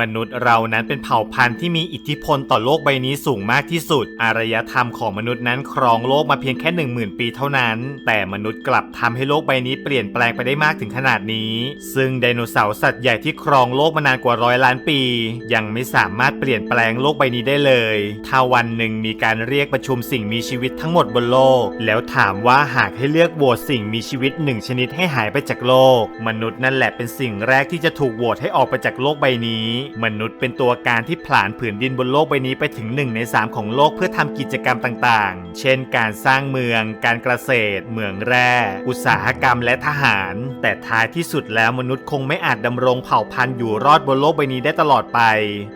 มนุษย์เรานั้นเป็นเผ่าพันธุ์ที่มีอิทธิพลต่อโลกใบนี้สูงมากที่สุด อารยธรรมของมนุษย์นั้นครองโลกมาเพียงแค่ 1 0,000 ปีเท่านั้น แต่มนุษย์กลับทำให้โลกใบนี้เปลี่ยนแปลงไปได้มากถึงขนาดนี้ ซึ่งไดโนเสาร์สัตว์ใหญ่ที่ครองโลกมานานกว่าร้อยล้านปี ยังไม่สามารถเปลี่ยนแปลงโลกใบนี้ได้เลย ถ้าวันหนึ่งมีการเรียกประชุมสิ่งมีชีวิตทั้งหมดบนโลก แล้วถามว่าหากให้เลือกโหวตสิ่งมีชีวิตหนึ่งชนิดให้หายไปจากโลก มนุษย์นั่นแหละเป็นสิ่งแรกที่จะถูกโหวตให้ออกไปจากโลกใบนี้มนุษย์เป็นตัวการที่ผลาญผืนดินบนโลกใบนี้ไปถึง 1 ใน 3 ของโลกเพื่อทำกิจกรรมต่างๆ เช่น การสร้างเมือง การเกษตร เหมืองแร่ อุตสาหกรรมและทหาร แต่ท้ายที่สุดแล้วมนุษย์คงไม่อาจดำรงเผ่าพันธุ์อยู่รอดบนโลกใบนี้ได้ตลอดไป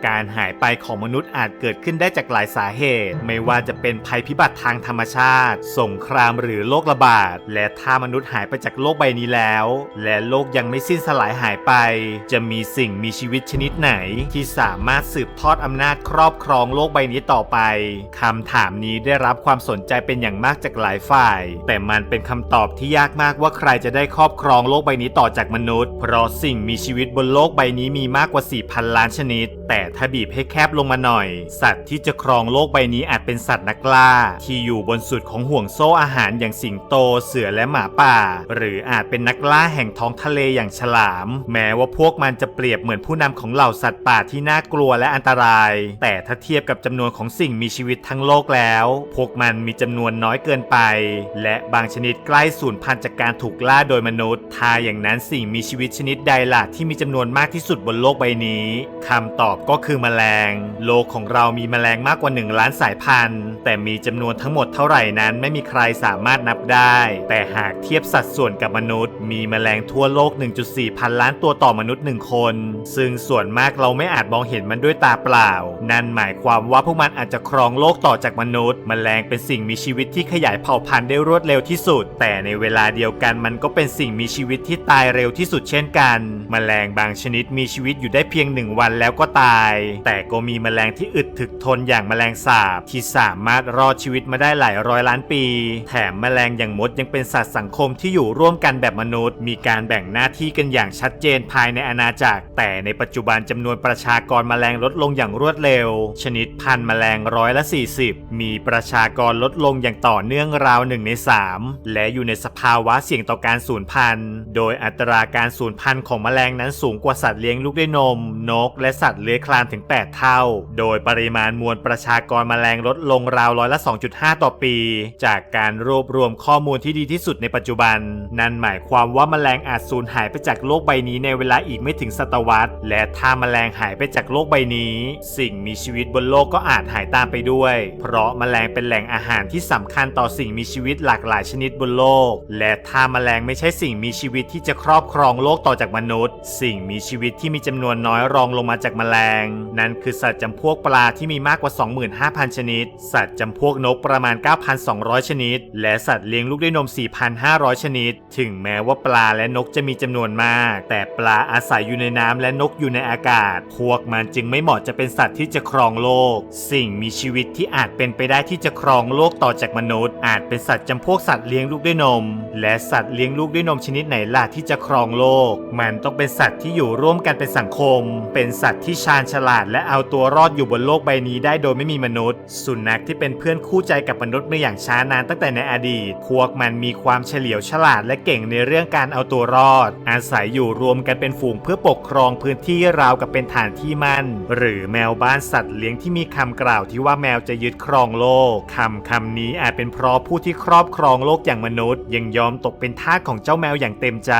การหายไปของมนุษย์อาจเกิดขึ้นได้จากหลายสาเหตุ ไม่ว่าจะเป็นภัยพิบัติทางธรรมชาติ สงครามหรือโรคระบาด และถ้ามนุษย์หายไปจากโลกใบนี้แล้ว และโลกยังไม่สิ้นสลายหายไป จะมีสิ่งมีชีวิตชนิดไหนที่สามารถสืบทอดอำนาจครอบครองโลกใบนี้ต่อไปคำถามนี้ได้รับความสนใจเป็นอย่างมากจากหลายฝ่าย แต่มันเป็นคำตอบที่ยากมากว่าใครจะได้ครอบครองโลกใบนี้ต่อจากมนุษย์ เพราะสิ่งมีชีวิตบนโลกใบนี้มีมากกว่า 4,000 ล้านชนิด แต่ถ้าบีบให้แคบลงมาหน่อย สัตว์ที่จะครองโลกใบนี้อาจเป็นสัตว์นักล่า ที่อยู่บนสุดของห่วงโซ่อาหารอย่างสิงโต เสือและหมาป่า หรืออาจเป็นนักล่าแห่งท้องทะเลอย่างฉลาม แม้ว่าพวกมันจะเปรียบเหมือนผู้นำของเหล่าสัตว์ป่าที่น่ากลัวและอันตราย แต่ถ้าเทียบกับจำนวนของสิ่งมีชีวิตทั้งโลกแล้ว พวกมันมีจำนวนน้อยเกินไป และบางชนิดใกล้สูญพันธุ์จากการถูกล่าโดยมนุษย์ ถ้าอย่างนั้นสิ่งมีชีวิตชนิดใดล่ะที่มีจำนวนมากที่สุดบนโลกใบนี้คำตอบก็คือแมลง โลกของเรามีแมลงมากกว่า 1 ล้านสายพันธุ์ แต่มีจำนวนทั้งหมดเท่าไหร่นั้นไม่มีใครสามารถนับได้ แต่หากเทียบสัดส่วนกับมนุษย์มีแมลงทั่วโลก 1.4 พันล้านตัวต่อมนุษย์ 1 คน ซึ่งส่วนมากเราไม่อาจมองเห็นมันด้วยตาเปล่า นั่นหมายความว่าพวกมันอาจจะครองโลกต่อจากมนุษย์ แมลงเป็นสิ่งมีชีวิตที่ขยายเผ่าพันธุ์ได้รวดเร็วที่สุด แต่ในเวลาเดียวกันมันก็เป็นสิ่งมีชีวิตที่ตายเร็วที่สุดเช่นกัน แมลงบางชนิดมีชีวิตอยู่ได้เพียงหนึ่งวันแล้วก็ตาย แต่ก็มีแมลงที่อึดถึกทนอย่างแมลงสาบที่สามารถรอดชีวิตมาได้หลายร้อยล้านปี แถมแมลงอย่างมดยังเป็นสัตว์สังคมที่อยู่ร่วมกันแบบมนุษย์มีการแบ่งหน้าที่กันอย่างชัดเจนภายในอาณาจักร แต่ในปัจจุบันจำนวนประชากรแมลงลดลงอย่างรวดเร็ว ชนิดพันธุ์แมลงร้อยละ 40 มีประชากรลดลงอย่างต่อเนื่องราวหนึ่งใน 3 และอยู่ในสภาวะเสี่ยงต่อการสูญพันธุ์ โดยอัตราการสูญพันธุ์ของแมลงนั้นสูงกว่าสัตว์เลี้ยงลูกด้วยนม นก และสัตว์เลื้อยคลานถึง 8 เท่า โดยปริมาณมวลประชากรแมลงลดลงราวร้อยละ 2.5 ต่อปี จากการรวบรวมข้อมูลที่ดีที่สุดในปัจจุบัน นั่นหมายความว่าแมลงอาจสูญหายไปจากโลกใบนี้ในเวลาอีกไม่ถึงศตวรรษ และถ้าแมลงหายไปจากโลกใบนี้ สิ่งมีชีวิตบนโลกก็อาจหายตามไปด้วย เพราะแมลงเป็นแหล่งอาหารที่สำคัญต่อสิ่งมีชีวิตหลากหลายชนิดบนโลก และถ้าแมลงไม่ใช่สิ่งมีชีวิตที่จะครอบครองโลกต่อจากมนุษย์ สิ่งมีชีวิตที่มีจำนวนน้อยรองลงมาจากแมลง นั่นคือสัตว์จำพวกปลาที่มีมากกว่า 25,000 ชนิด สัตว์จำพวกนกประมาณ 9,200 ชนิด และสัตว์เลี้ยงลูกด้วยนม 4,500 ชนิด ถึงแม้ว่าปลาและนกจะมีจำนวนมาก แต่ปลาอาศัยอยู่ในน้ำและนกอยู่ในอากาศ พวกมันจึงไม่เหมาะจะเป็นสัตว์ที่จะครองโลก สิ่งมีชีวิตที่อาจเป็นไปได้ที่จะครองโลกต่อจากมนุษย์ อาจเป็นสัตว์จำพวกสัตว์เลี้ยงลูกด้วยนม และสัตว์เลี้ยงลูกด้วยนมชนิดไหนล่ะที่จะครองโลก มันต้องเป็นสัตว์ที่อยู่ร่วมกันเป็นสังคม เป็นสัตว์ที่ชาญฉลาด และเอาตัวรอดอยู่บนโลกใบนี้ได้โดยไม่มีมนุษย์ สุนัขที่เป็นเพื่อนคู่ใจกับมนุษย์มาอย่างช้านานตั้งแต่ในอดีต พวกมันมีความเฉลียวฉลาดและเก่งในเรื่องการเอาตัวรอด อาศัยอยู่รวมกันเป็นฝูงเพื่อปกครองพื้นที่ราวกับเป็นฐานที่มั่น หรือแมวบ้านสัตว์เลี้ยงที่มีคำกล่าวที่ว่าแมวจะยึดครองโลกคำคำนี้อาจเป็นเพราะผู้ที่ครอบครองโลกอย่างมนุษย์ ยังยอมตกเป็นทาสของเจ้าแมวอย่างเต็มใจ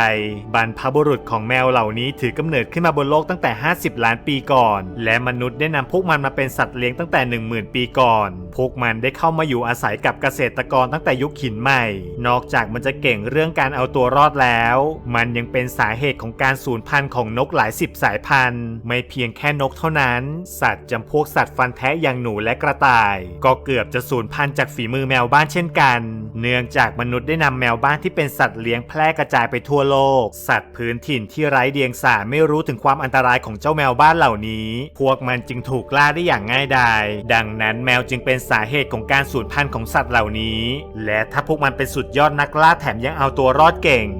บรรพบุรุษของแมวเหล่านี้ถือกำเนิดขึ้นมาบนโลกตั้งแต่ 50 ล้านปีก่อน และมนุษย์ได้นำพวกมันมาเป็นสัตว์เลี้ยงตั้งแต่ 10,000 ปีก่อน พวกมันได้เข้ามาอยู่อาศัยกับเกษตรกรตั้งแต่ยุคหินใหม่ นอกจากมันจะเก่งเรื่องการเอาตัวรอดแล้ว มันยังเป็นสาเหตุของการสูญพันธุ์ของนกหลายสิบสายพันธุ์ ไม่เพียงแค่นกเท่านั้น สัตว์จำพวกสัตว์ฟันแทะอย่างหนูและกระต่าย ก็เกือบจะสูญพันธุ์จากฝีมือแมวบ้านเช่นกัน เนื่องจากมนุษย์ได้นำแมวบ้านที่เป็นสัตว์เลี้ยงแพร่กระจายไปทั่วโลก สัตว์พื้นถิ่นที่ไร้เดียงสาไม่รู้ถึงความอันตรายของเจ้าแมวบ้านเหล่านี้ พวกมันจึงถูกล่าได้อย่างง่ายดาย ดังนั้นแมวจึงเป็นสาเหตุของการสูญพันธุ์ของสัตว์เหล่านี้ และถ้าพวกมันเป็นสุดยอดนักล่าแถมยังเอาตัวรอดเก่ง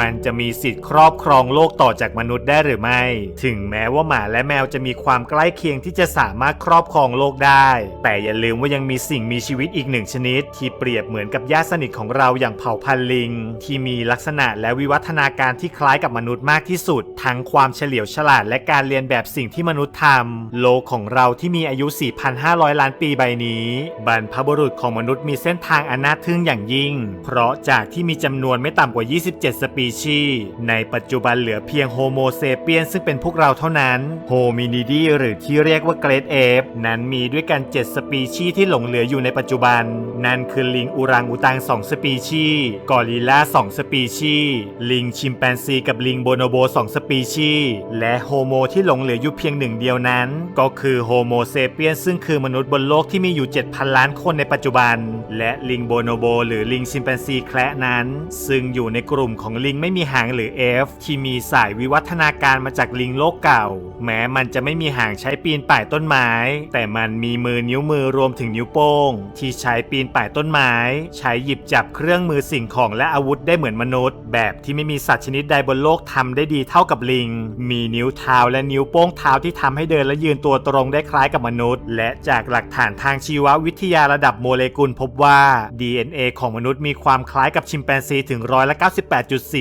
มันจะมีสิทธิ์ครอบครองโลกต่อจากมนุษย์ได้หรือไม่ ถึงแม้ว่าหมาและแมวจะมีความใกล้เคียงที่จะสามารถครอบครองโลกได้ แต่อย่าลืมว่ายังมีสิ่งมีชีวิตอีกหนึ่งชนิด ที่เปรียบเหมือนกับญาติสนิทของเราอย่างเผ่าพันธุ์ลิง ที่มีลักษณะและวิวัฒนาการที่คล้ายกับมนุษย์มากที่สุด ทั้งความเฉลียวฉลาดและการเรียนแบบสิ่งที่มนุษย์ทำโลกของเราที่มีอายุ 4,500 ล้านปีใบนี้ บรรพบุรุษของมนุษย์มีเส้นทางอันน่าทึ่งอย่างยิ่ง เพราะจากที่มีจำนวนไม่ต่ำกว่า 27 สปีชีส์ในปัจจุบันเหลือเพียงโฮโมเซเปียนซึ่งเป็นพวกเราเท่านั้น โฮมินิดีหรือที่เรียกว่าเกรดเอฟนั้นมีด้วยกัน 7 สปีชีส์ที่หลงเหลืออยู่ในปัจจุบัน นั่นคือลิงอูรังอุตัง 2 สปีชีส์กอริลลา 2 สปีชีส์ลิงชิมแปนซีกับลิงโบโนโบ 2 สปีชีส์และโฮโมที่หลงเหลืออยู่เพียงหนึ่งเดียวนั้น ก็คือโฮโมเซเปียนซึ่งคือมนุษย์บนโลกที่มีอยู่ 7,000 ล้านคนในปัจจุบัน และลิงโบโนโบ หรือลิงชิมแปนซีแคระนั้น ซึ่งอยู่ในกลุ่มของลิงิงไม่มีหางหรือ F ที่มีสายวิวัฒนาการมาจากลิงโลกเก่า แม้มันจะไม่มีหางใช้ปีนป่ายต้นไม้ แต่มันมีมือนิ้วมือรวมถึงนิ้วโป้ง ที่ใช้ปีนป่ายต้นไม้ ใช้หยิบจับเครื่องมือสิ่งของและอาวุธได้เหมือนมนุษย์ แบบที่ไม่มีสัตว์ชนิดใดบนโลกทำได้ดีเท่ากับลิง มีนิ้วเท้าและนิ้วโป้งเท้าที่ทำให้เดินและยืนตัวตรงได้คล้ายกับมนุษย์ และจากหลักฐานทางชีววิทยาระดับโมเลกุลพบว่า DNA ของมนุษย์มีความคล้ายกับชิมแปนซีถึงร้อยละ98.4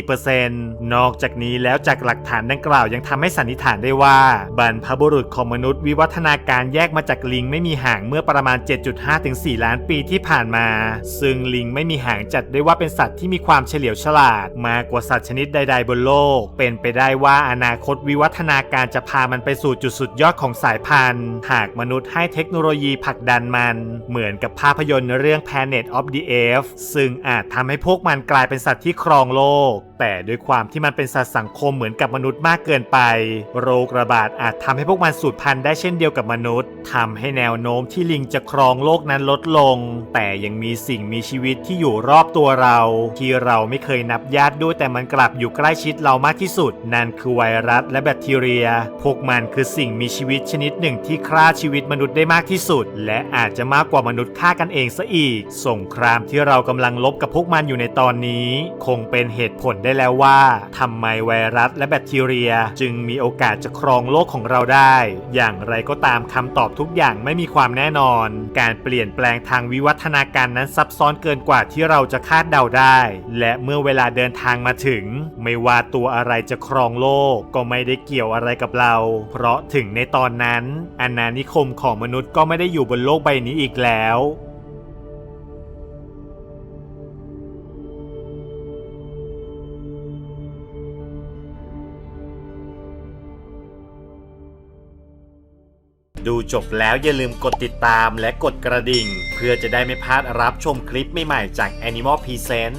นอกจากนี้แล้วจากหลักฐานดังกล่าวยังทำให้สันนิษฐานได้ว่า บรรพบุรุษของมนุษย์วิวัฒนาการแยกมาจากลิงไม่มีหางเมื่อประมาณ 7.5ถึง4ล้านปีที่ผ่านมา ซึ่งลิงไม่มีหางจัดได้ว่าเป็นสัตว์ที่มีความเฉลียวฉลาด มากกว่าสัตว์ชนิดใด ๆ บนโลก เป็นไปได้ว่าอนาคตวิวัฒนาการจะพามันไปสู่จุดสุดยอดของสายพันธุ์ หากมนุษย์ให้เทคโนโลยีผลักดันมัน เหมือนกับภาพยนตร์เรื่อง Planet of the Apes ซึ่งอาจทำให้พวกมันกลายเป็นสัตว์ที่ครองโลก แต่ด้วยความที่มันเป็นสัตว์สังคมเหมือนกับมนุษย์มากเกินไป โรคระบาดอาจทำให้พวกมันสูญพันธุ์ได้เช่นเดียวกับมนุษย์ทำให้แนวโน้มที่ลิงจะครองโลกนั้นลดลง แต่ยังมีสิ่งมีชีวิตที่อยู่รอบตัวเรา ที่เราไม่เคยนับญาติด้วยแต่มันกลับอยู่ใกล้ชิดเรามากที่สุด นั่นคือไวรัสและแบคทีเรีย พวกมันคือสิ่งมีชีวิตชนิดหนึ่งที่ฆ่าชีวิตมนุษย์ได้มากที่สุด และอาจจะมากกว่ามนุษย์ฆ่ากันเองซะอีก สงครามที่เรากำลังลบกับพวกมันอยู่ในตอนนี้ คงเป็นเหตุผลได้แล้วว่าทำไมไวรัสและแบคทีเรีย จึงมีโอกาสจะครองโลกของเราได้ อย่างไรก็ตามคำตอบทุกอย่างไม่มีความแน่นอน การเปลี่ยนแปลงทางวิวัฒนาการนั้นซับซ้อนเกินกว่าที่เราจะคาดเดาได้ และเมื่อเวลาเดินทางมาถึง ไม่ว่าตัวอะไรจะครองโลกก็ไม่ได้เกี่ยวอะไรกับเรา เพราะถึงในตอนนั้นอาณานิคมของมนุษย์ก็ไม่ได้อยู่บนโลกใบนี้อีกแล้ว ดูจบแล้วอย่าลืมกดติดตามและกดกระดิ่ง เพื่อจะได้ไม่พลาดรับชมคลิปใหม่ๆจาก Animal Present